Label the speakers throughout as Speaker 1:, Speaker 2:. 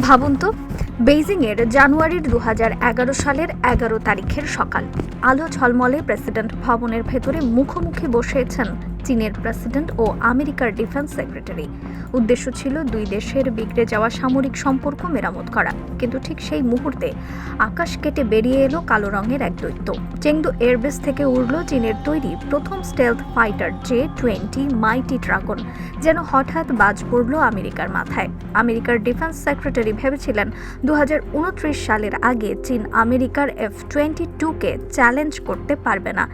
Speaker 1: ভাবুন তো, বেইজিংয়ের জানুয়ারির দু হাজার এগারো সালের এগারো তারিখের সকাল। আলো ছলমলে প্রেসিডেন্ট ভবনের ভেতরে মুখোমুখি বসেছেন চীনের প্রেসিডেন্ট ও আমেরিকার ডিফেন্স সেক্রেটারি। উদ্দেশ্য ছিল দুই দেশের বিগড়ে যাওয়া সামরিক সম্পর্ক মেরামত করা। কিন্তু ঠিক সেই মুহূর্তে আকাশ কেটে বেরিয়ে এলো কালো রঙের এক দৈত্য। চেংদু এয়ারবেস থেকে উড়ল চীনের তৈরি প্রথম stealth fighter J twenty mighty dragon, যেন হঠাৎ বাজ পড়ল আমেরিকার মাথায়। আমেরিকার ডিফেন্স সেক্রেটারি ভেবেছিলেন দু হাজার উনত্রিশ সালের আগে চীন আমেরিকার এফ টোয়েন্টি টুকে চ্যালেঞ্জ করতে পারবে না।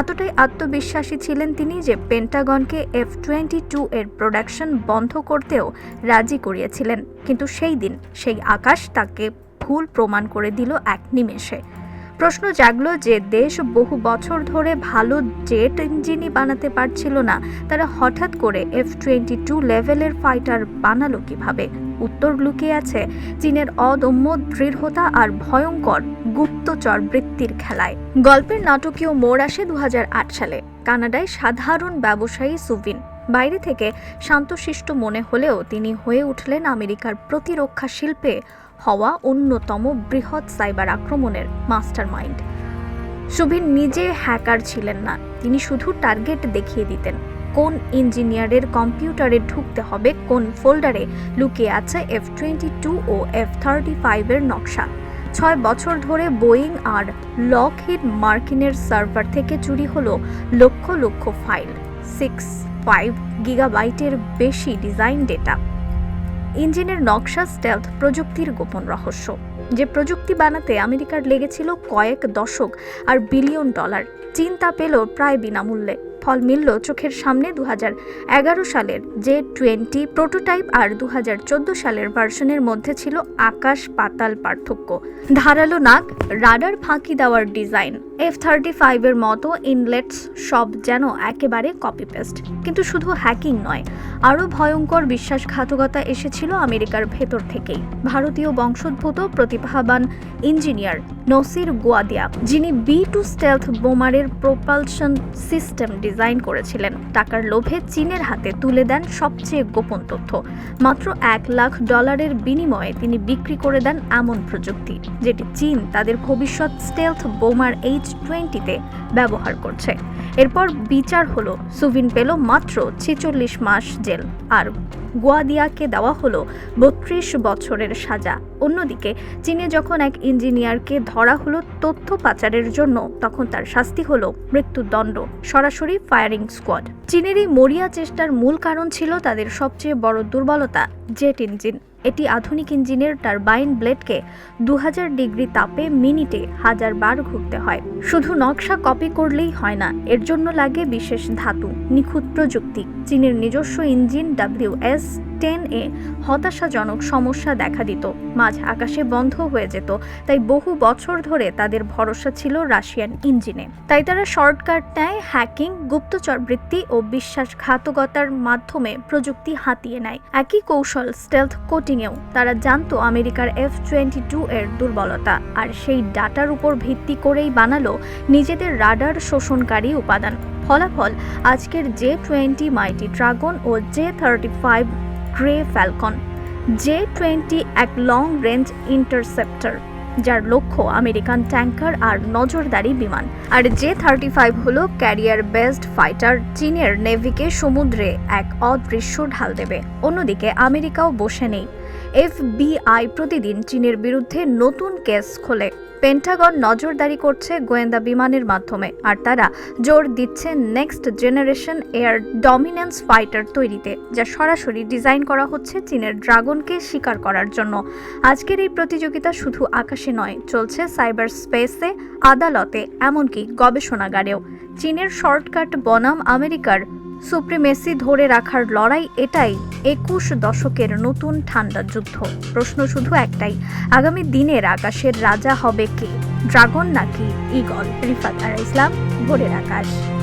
Speaker 1: এতটাই আত্মবিশ্বাসী ছিলেন তিনি যে পেন্টাগনকে এফ টোয়েন্টি টু এর প্রোডাকশন বন্ধ করতেও রাজি করিয়েছিলেন। কিন্তু সেই দিন সেই আকাশ তাকে ভুল প্রমাণ করে দিল এক নিমেষে। প্রশ্ন জাগলো যে দেশ বহু বছর ধরে ভালো জেট ইঞ্জিনই বানাতে পারছিল না। তারা হঠাৎ করে এফ টোয়েন্টি টু লেভেলের ফাইটার বানালো কীভাবে? উত্তর লুকিয়ে আছে, চীনের অদম্য দৃঢ়তা আর ভয়ঙ্কর গুপ্তচর বৃত্তির খেলায়। গল্পের নাটকীয় মোড় আসে দু হাজার আট সালে। কানাডায় সাধারণ ব্যবসায়ী সুবিন। বাইরে থেকে শান্তশিষ্ট মনে হলেও তিনি হয়ে উঠলেন আমেরিকার প্রতিরক্ষা শিল্পে হওয়া অন্যতম বৃহৎ সাইবার আক্রমণের মাস্টার মাইন্ড সুবিন নিজে হ্যাকার ছিলেন না, তিনি শুধু টার্গেট দেখিয়ে দিতেন, কোন ইঞ্জিনিয়ারের কম্পিউটারে ঢুকতে হবে, কোন ফোল্ডারে লুকিয়ে আছে এফ টোয়েন্টি টু ও এফ থার্টি ফাইভের নকশা। ছয় বছর ধরে বোয়িং আর লকহিড মার্কিনের সার্ভার থেকে চুরি হলো lakh lakh file. Six five গিগাবাইটের বেশি ডিজাইন ডেটা। ইঞ্জিনের নকশা স্টেলথ প্রযুক্তির গোপন রহস্য। যে প্রযুক্তি বানাতে আমেরিকার লেগেছিল কয়েক দশক আর বিলিয়ন ডলার চিন্তা পেল প্রায় বিনামূল্যে। ফল মিলল চোখের সামনে দু সালের যে টোয়েন্টি প্রোটোটাইপ আর দু হাজার চোদ্দ সালের ভার্সনের মধ্যে ছিল আকাশ পাতাল পার্থক্য। ধারালো নাক, রাডার ফাঁকি দেওয়ার ডিজাইন। এফ থার্টি ফাইভের মতো ইনলেটস সব যেন একেবারে কপি পেস্ট কিন্তু শুধু হ্যাকিং নয়, আরও ভয়ঙ্কর বিশ্বাসঘাতকতা এসেছিল আমেরিকার ভেতর থেকেই। ভারতীয় বংশোদ্ভূত প্রতিভাবান ইঞ্জিনিয়ার নসির গোয়াদিয়া, যিনি বি টু স্টেলথ বোমারের প্রোপালশন সিস্টেম ডিজাইন করেছিলেন। টাকার লোভে চীনের হাতে তুলে দেন সবচেয়ে গোপন তথ্য। মাত্র এক লাখ ডলারের বিনিময়ে তিনি বিক্রি করে দেন এমন প্রযুক্তি, যেটি চীন তাদের ভবিষ্যৎ স্টেলথ বোমার এইচ টোয়েন্টিতে ব্যবহার করছে। এরপর বিচার হলো সুভিন পেল মাত্র ছেচল্লিশ মাস জেল, আর গোয়াদিয়াকে দেওয়া হলো বত্রিশ বছরের সাজা। অন্যদিকে, চীনে যখন এক ইঞ্জিনিয়ারকে ধরা হলো তথ্য পাচারের জন্য, তখন তার শাস্তি হলো মৃত্যুদণ্ড। সরাসরি ফায়ারিং স্কোয়াড। চীনের এই মরিয়া চেষ্টার মূল কারণ ছিল তাদের সবচেয়ে বড় দুর্বলতা জেট ইঞ্জিন। এটি আধুনিক ইঞ্জিনের টারবাইন ব্লেডকে দু হাজার ডিগ্রি তাপে মিনিটে হাজার বার ঘুরতে হয়। শুধু নকশা কপি করলেই হয় না, এর জন্য লাগে বিশেষ ধাতু, নিখুঁত প্রযুক্তি। চীনের নিজস্ব engine W S ten A হতাশাজনক সমস্যা দেখা দিত। মাঝ আকাশে বন্ধ হয়ে যেত, তাই বহু বছর ধরে তাদের ভরসা ছিল রাশিয়ান ইঞ্জিনে। তাই তারা শর্টকাট নেয়, হ্যাকিং, গুপ্তচর বৃত্তি ও বিশ্বাসঘাতকতার মাধ্যমে প্রযুক্তি হাতিয়ে নেয়। একই কৌশল স্টেলথ কোটিংয়েও তারা জানতো আমেরিকার এফ টোয়েন্টি টু এর দুর্বলতা, আর সেই ডাটার উপর ভিত্তি করেই বানালো নিজেদের রাডার শোষণকারী উপাদান। ফলাফল, আজকের জে টোয়েন্টি মাইটি ড্রাগন ও J thirty five grey falcon J twenty এক লং রেঞ্জ ইন্টারসেপ্টর যার লক্ষ্য আমেরিকান ট্যাঙ্কার আর নজরদারি বিমান। আর জে থার্টি ফাইভ হল ক্যারিয়ার বেসড ফাইটার, চীনের নেভিকে সমুদ্রে এক অদৃশ্য ঢাল দেবে। অন্যদিকে আমেরিকাও বসে নেই। এফবিআই প্রতিদিন চীনের বিরুদ্ধে নতুন কেস খোলে। পেন্টাগন নজরদারি করছে গোয়েন্দা বিমানের মাধ্যমে, আর তারা জোর দিচ্ছে next generation air dominance fighter তৈরিতে, যা সরাসরি ডিজাইন করা হচ্ছে চীনের ড্রাগনকে শিকার করার জন্য। আজকের এই প্রতিযোগিতা শুধু আকাশে নয়, চলছে সাইবার স্পেসে, আদালতে, এমনকি গবেষণাগারেও। চীনের শর্টকাট বনাম আমেরিকার সুপ্রিমেসি ধরে রাখার লড়াই এটাই একুশ দশকের নতুন ঠান্ডা যুদ্ধ। প্রশ্ন শুধু একটাই, আগামী দিনের আকাশের রাজা হবে কে? ড্রাগন নাকি ইগল রিফাত আর ইসলাম, ভোরের আকাশ।